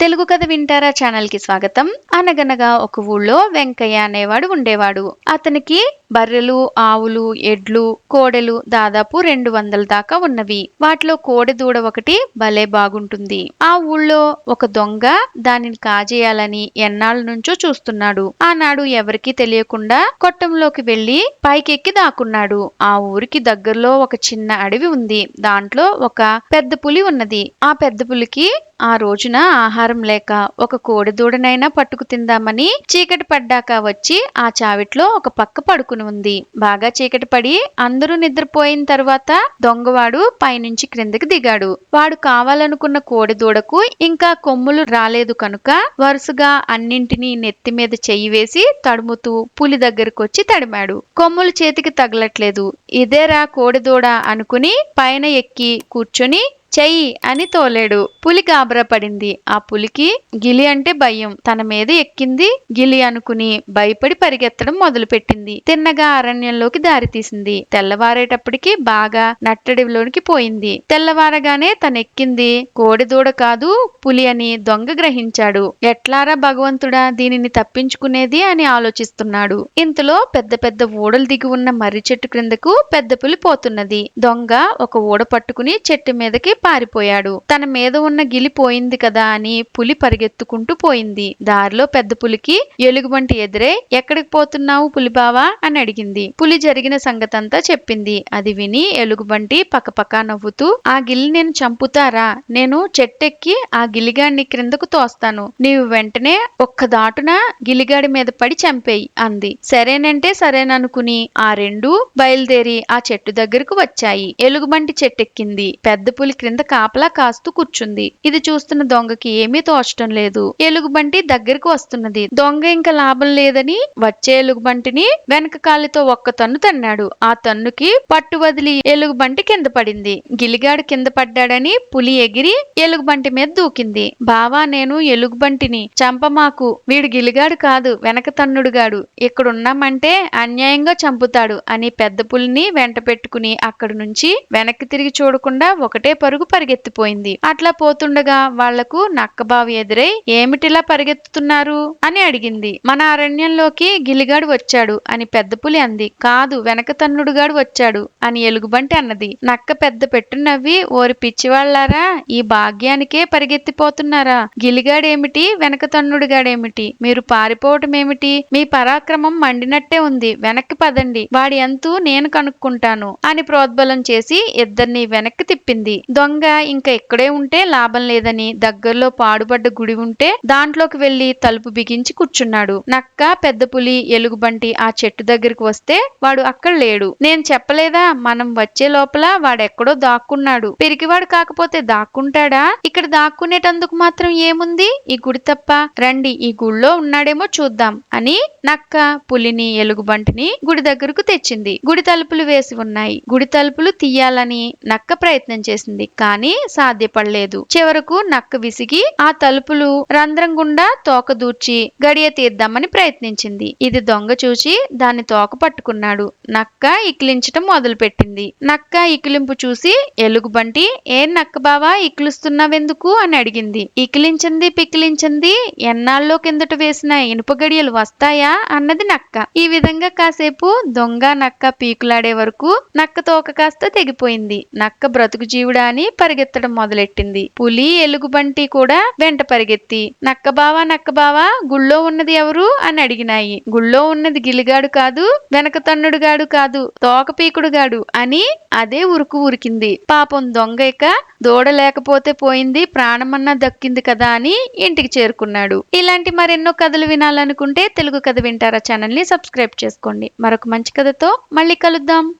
తెలుగు కథ వింటారా ఛానల్కి స్వాగతం. అనగనగా ఒక ఊళ్ళో వెంకయ్య అనేవాడు ఉండేవాడు. అతనికి బర్రెలు ఆవులు ఎడ్లు కోడెలు దాదాపు రెండు వందల దాకా ఉన్నవి. వాటిలో కోడె దూడ ఒకటి భలే బాగుంటుంది. ఆ ఊళ్ళో ఒక దొంగ దానిని కాజేయాలని ఎన్నాళ్ళ నుంచో చూస్తున్నాడు. ఆనాడు ఎవరికీ తెలియకుండా కొట్టంలోకి వెళ్ళి పైకెక్కి దాక్కున్నాడు. ఆ ఊరికి దగ్గరలో ఒక చిన్న అడవి ఉంది. దాంట్లో ఒక పెద్ద పులి ఉన్నది. ఆ పెద్ద పులికి ఆ రోజున ఆహారం లేక ఒక కోడిదూడనైనా పట్టుకు తిందామని చీకటి పడ్డాక వచ్చి ఆ చావిట్లో ఒక పక్క పడుకుని ఉంది. బాగా చీకటి పడి అందరూ నిద్రపోయిన తర్వాత దొంగవాడు పైనుంచి క్రిందకి దిగాడు. వాడు కావాలనుకున్న కోడిదూడకు ఇంకా కొమ్ములు రాలేదు కనుక వరుసగా అన్నింటినీ నెత్తి మీద చెయ్యి వేసి తడుముతూ పులి దగ్గరకు వచ్చి తడిమాడు. కొమ్ములు చేతికి తగలట్లేదు. ఇదేరా కోడిదూడ అనుకుని పైన ఎక్కి కూర్చొని చెయ్యి అని తోలేడు. పులి గాబరా పడింది ఆ పులికి గిలి అంటే భయం. తన మీద ఎక్కింది గిలి అనుకుని భయపడి పరిగెత్తడం మొదలుపెట్టింది. తిన్నగా అరణ్యంలోకి దారితీసింది తెల్లవారేటప్పటికి బాగా నట్టడిలోనికి పోయింది. తెల్లవారగానే తనెక్కింది కోడిదూడ కాదు పులి అని దొంగ గ్రహించాడు. ఎట్లారా భగవంతుడా దీనిని తప్పించుకునేది అని ఆలోచిస్తున్నాడు. ఇంతలో పెద్ద పెద్ద ఊడలు దిగి ఉన్న మర్రి చెట్టు క్రిందకు పెద్ద పులి పోతున్నది. దొంగ ఒక ఊడ పట్టుకుని చెట్టు మీదకి పారిపోయాడు. తన మీద ఉన్న గిలి పోయింది కదా అని పులి పరిగెత్తుకుంటూ పోయింది. దారిలో పెద్ద పులికి ఎలుగుబంటి ఎదురే ఎక్కడికి పోతున్నావు పులిబావా? అని అడిగింది. పులి జరిగిన సంగతంతా చెప్పింది. అది విని ఎలుగుబంటి పక్కపక్క నవ్వుతూ ఆ గిల్లి నేను చంపుతారా? నేను చెట్టెక్కి ఆ గిలిగాడిని క్రిందకు తోస్తాను. నీవు వెంటనే ఒక్క దాటున గిలిగాడి మీద పడి చంపేయి అంది. సరేనంటే సరేననుకుని ఆ రెండు బయలుదేరి ఆ చెట్టు దగ్గరకు వచ్చాయి. ఎలుగుబంటి చెట్టెక్కింది. పెద్ద పులి క్రింద కాపలా కాస్తూ కూర్చుంది. ఇది చూస్తున్న దొంగకి ఏమీ తోచటం లేదు. ఎలుగుబంటి దగ్గరకు వస్తున్నది. దొంగ ఇంకా లాభం లేదని వచ్చే ఎలుగుబంటిని వెనక కాలితో ఒక్క తన్ను తన్నాడు. ఆ తన్నుకి పట్టు వదిలి ఎలుగుబంటి కింద పడింది. గిలిగాడు కింద పడ్డాడని పులి ఎగిరి ఎలుగుబంటి మీద దూకింది. బావా నేను ఎలుగుబంటిని. చంపమాకు వీడు గిలిగాడు కాదు వెనక తన్నుడుగాడు. ఇక్కడున్నామంటే అన్యాయంగా చంపుతాడు అని పెద్ద పులిని వెంట పెట్టుకుని అక్కడి నుంచి వెనక్కి తిరిగి చూడకుండా ఒకటే పరుగు పరిగెత్తిపోయింది. అట్లా పోతుండగా వాళ్ళకు నక్కబావి ఎదురై ఏమిటిలా పరిగెత్తుతున్నారు? అని అడిగింది. మన అరణ్యంలోకి గిలిగాడు వచ్చాడు అని పెద్ద పులి అంది. కాదు వెనక తన్నుడుగాడు వచ్చాడు అని ఎలుగుబంటి అన్నది. నక్క పెద్ద పెట్టు నవ్వి ఓరి పిచ్చివాళ్ళారా ఈ భాగ్యానికే పరిగెత్తిపోతున్నారా? గిలిగాడేమిటి? వెనక తన్నుడుగాడేమిటి? మీరు పారిపోవటం ఏమిటి మీ పరాక్రమం మండినట్టే ఉంది. వెనక్కి పదండి. వాడి ఎంతూ నేను కనుక్కుంటాను అని ప్రోద్బలం చేసి ఇద్దరిని వెనక్కి తిప్పింది. దొంగ ఇంకా ఇక్కడే ఉంటే లాభం లేదని దగ్గరలో పాడుబడ్డ గుడి ఉంటే దాంట్లోకి వెళ్ళి తలుపు బిగించి కూర్చున్నాడు. నక్క పెద్ద పులి ఎలుగుబంటి ఆ చెట్టు దగ్గరికి వస్తే వాడు అక్కడ లేడు. నేను చెప్పలేదా? మనం వచ్చే లోపల వాడెక్కడో దాక్కున్నాడు. పెరిగివాడు కాకపోతే దాక్కుంటాడా? ఇక్కడ దాక్కునేటందుకు మాత్రం ఏముంది? ఈ గుడి తప్ప. రండి ఈ గుళ్ళో ఉన్నాడేమో చూద్దాం అని నక్క పులిని ఎలుగుబంటిని గుడి దగ్గరకు తెచ్చింది. గుడి తలుపులు వేసి ఉన్నాయి. గుడి తలుపులు తీయాలని నక్క ప్రయత్నం చేసింది. కానీ సాధ్యపడలేదు. చివరకు నక్క విసిగి ఆ తలుపులు రంధ్రం గుండా తోక దూర్చి గడియ తీద్దామని ప్రయత్నించింది. ఇది దొంగ చూసి దాన్ని తోక పట్టుకున్నాడు. నక్క ఇకిలించటం మొదలుపెట్టింది. నక్క ఇకిలింపు చూసి ఎలుగుబంటి ఏం నక్క బావా ఇకిలుస్తున్నావెందుకు? అని అడిగింది. ఇకిలించింది పికిలించింది ఎన్నాళ్ళలో కిందట వేసిన ఇనుప గడియలు వస్తాయా? అన్నది నక్క. ఈ విధంగా కాసేపు దొంగ నక్క పీకులాడే వరకు నక్క తోక కాస్త తెగిపోయింది. నక్క బ్రతుకు జీవుడా అని పరిగెత్తడం మొదలెట్టింది. పులి ఎలుగుబంటి కూడా వెంట పరిగెత్తి నక్కబావా నక్కబావా గుళ్ళో ఉన్నది ఎవరు? అని అడిగినాయి. గుళ్ళో ఉన్నది గిలిగాడు కాదు వెనక తన్నుడుగాడు కాదు తోకపీకుడుగాడు అని అదే ఉరుకు ఉరికింది. పాపం దొంగ ఇక దూడ లేకపోతే పోయింది ప్రాణమన్నా దక్కింది కదా అని ఇంటికి చేరుకున్నాడు. ఇలాంటి మరెన్నో కథలు వినాలనుకుంటే తెలుగు కథ వింటారా ఛానల్ని సబ్స్క్రైబ్ చేసుకోండి. మరొక మంచి కథతో మళ్ళీ కలుద్దాం.